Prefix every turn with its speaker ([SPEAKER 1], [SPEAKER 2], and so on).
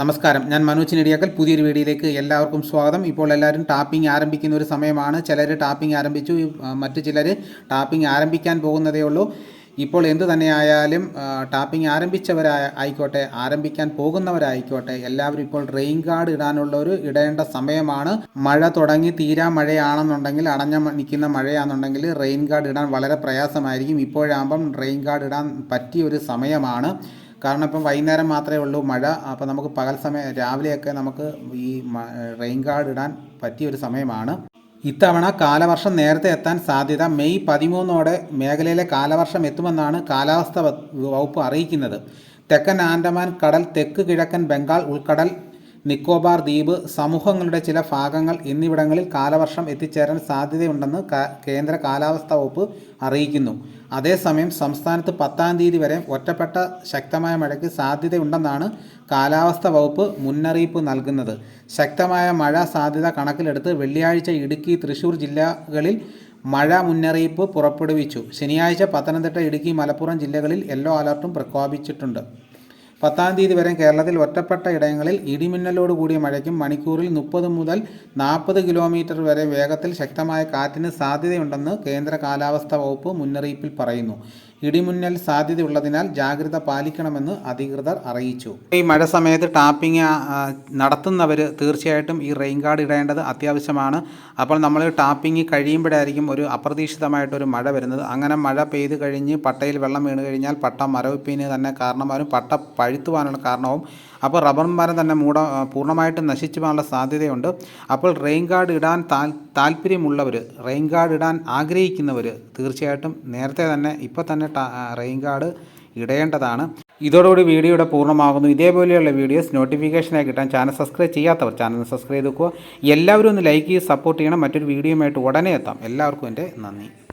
[SPEAKER 1] നമസ്കാരം ഞാൻ മനോജ് നെടിയാക്കൽ പുതിയൊരു വീഡിയോയിലേക്ക് എല്ലാവർക്കും സ്വാഗതം ഇപ്പോൾ എല്ലാവരും ടാപ്പിംഗ് ആരംഭിക്കുന്ന ഒരു സമയമാണ് ചിലർ ടാപ്പിംഗ് ആരംഭിച്ചു മറ്റു ചിലർ ടാപ്പിംഗ് ആരംഭിക്കാൻ പോകുന്നതേ ഉള്ളൂ ഇപ്പോൾ എന്തു തന്നെയായാലും ടാപ്പിംഗ് ആരംഭിച്ചവരായ ആയിക്കോട്ടെ ആരംഭിക്കാൻ പോകുന്നവരായിക്കോട്ടെ എല്ലാവരും ഇപ്പോൾ റെയിൻ ഗാർഡ് ഇടാനുള്ള ഒരു ഇടേണ്ട സമയമാണ് മഴ തുടങ്ങി തീരാ മഴയാണെന്നുണ്ടെങ്കിൽ അടഞ്ഞ നിൽക്കുന്ന മഴയാണെന്നുണ്ടെങ്കിൽ റെയിൻ ഗാർഡ് ഇടാൻ വളരെ പ്രയാസമായിരിക്കും ഇപ്പോഴാകുമ്പം റെയിൻ ഗാർഡ് ഇടാൻ പറ്റിയ ഒരു സമയമാണ് കാരണം ഇപ്പം വൈകുന്നേരം മാത്രമേ ഉള്ളൂ മഴ അപ്പോൾ നമുക്ക് പകൽ സമയം രാവിലെയൊക്കെ നമുക്ക് ഈ റെയിൻ ഗാർഡ് ഇടാൻ പറ്റിയ ഒരു സമയമാണ് ഇത്തവണ കാലവർഷം നേരത്തെ എത്താൻ സാധ്യത മെയ് പതിമൂന്നോടെ മേഖലയിലെ കാലവർഷം എത്തുമെന്നാണ് കാലാവസ്ഥ വകുപ്പ് അറിയിക്കുന്നത് തെക്കൻ ആൻഡമാൻ കടൽ തെക്ക് കിഴക്കൻ ബംഗാൾ ഉൾക്കടൽ നിക്കോബാർ ദ്വീപ് സമൂഹങ്ങളുടെ ചില ഭാഗങ്ങൾ എന്നിവിടങ്ങളിൽ കാലവർഷം എത്തിച്ചേരാൻ സാധ്യതയുണ്ടെന്ന് കേന്ദ്ര കാലാവസ്ഥാ വകുപ്പ് അറിയിക്കുന്നു അതേസമയം സംസ്ഥാനത്ത് പത്താം തീയതി വരെ ഒറ്റപ്പെട്ട ശക്തമായ മഴയ്ക്ക് സാധ്യതയുണ്ടെന്നാണ് കാലാവസ്ഥാ വകുപ്പ് മുന്നറിയിപ്പ് നൽകുന്നത് ശക്തമായ മഴ സാധ്യത കണക്കിലെടുത്ത് വെള്ളിയാഴ്ച ഇടുക്കി തൃശൂർ ജില്ലകളിൽ മഴ മുന്നറിയിപ്പ് പുറപ്പെടുവിച്ചു ശനിയാഴ്ച പത്തനംതിട്ട ഇടുക്കി മലപ്പുറം ജില്ലകളിൽ യെല്ലോ അലർട്ടും പ്രഖ്യാപിച്ചിട്ടുണ്ട് പത്താം തീയതി വരെ കേരളത്തിൽ ഒറ്റപ്പെട്ട ഇടങ്ങളിൽ ഇടിമിന്നലോട് കൂടിയ മഴയ്ക്കും മണിക്കൂറിൽ മുപ്പത് മുതൽ നാൽപ്പത് കിലോമീറ്റർ വരെ വേഗത്തിൽ ശക്തമായ കാറ്റിന് സാധ്യതയുണ്ടെന്ന് കേന്ദ്ര കാലാവസ്ഥാ വകുപ്പ് മുന്നറിയിപ്പിൽ പറയുന്നു ഇടിമുന്നൽ സാധ്യതയുള്ളതിനാൽ ജാഗ്രത പാലിക്കണമെന്ന് അധികൃതർ അറിയിച്ചു
[SPEAKER 2] ഈ മഴ സമയത്ത് ടാപ്പിംഗ് നടത്തുന്നവർ തീർച്ചയായിട്ടും ഈ റെയിൻ ഗാർഡ് ഇടേണ്ടത് അത്യാവശ്യമാണ് അപ്പോൾ നമ്മൾ ടാപ്പിംഗ് കഴിയുമ്പോഴായിരിക്കും ഒരു അപ്രതീക്ഷിതമായിട്ടൊരു മഴ വരുന്നത് അങ്ങനെ മഴ പെയ്ത് കഴിഞ്ഞ് പട്ടയിൽ വെള്ളം വീണ് കഴിഞ്ഞാൽ പട്ട മരവിപ്പിന് തന്നെ കാരണമാകും പട്ട പഴുത്തുവാനുള്ള കാരണവും അപ്പോൾ റബ്ബർ മരം തന്നെ മൂട പൂർണ്ണമായിട്ടും നശിച്ചു പോകാനുള്ള സാധ്യതയുണ്ട് അപ്പോൾ റെയിൻ ഗാർഡ് ഇടാൻ താൽ താല്പര്യമുള്ളവർ റെയിൻ ഗാർഡ് ഇടാൻ ആഗ്രഹിക്കുന്നവർ തീർച്ചയായിട്ടും നേരത്തെ തന്നെ ഇപ്പോൾ തന്നെ റെയിൻ കാർഡ് ഇടേണ്ടതാണ് ഇതോടുകൂടി വീഡിയോയുടെ പൂർണ്ണമാകുന്നു ഇതേപോലെയുള്ള വീഡിയോസ് നോട്ടിഫിക്കേഷനായി കിട്ടാൻ ചാനൽ സബ്സ്ക്രൈബ് ചെയ്യാത്തവർ ചാനൽ സബ്സ്ക്രൈബ് ചെയ്ത് എല്ലാവരും ഒന്ന് ലൈക്ക് ചെയ്ത് സപ്പോർട്ട് ചെയ്യണം മറ്റൊരു വീഡിയോയുമായിട്ട് ഉടനെ എത്താം എല്ലാവർക്കും എൻ്റെ നന്ദി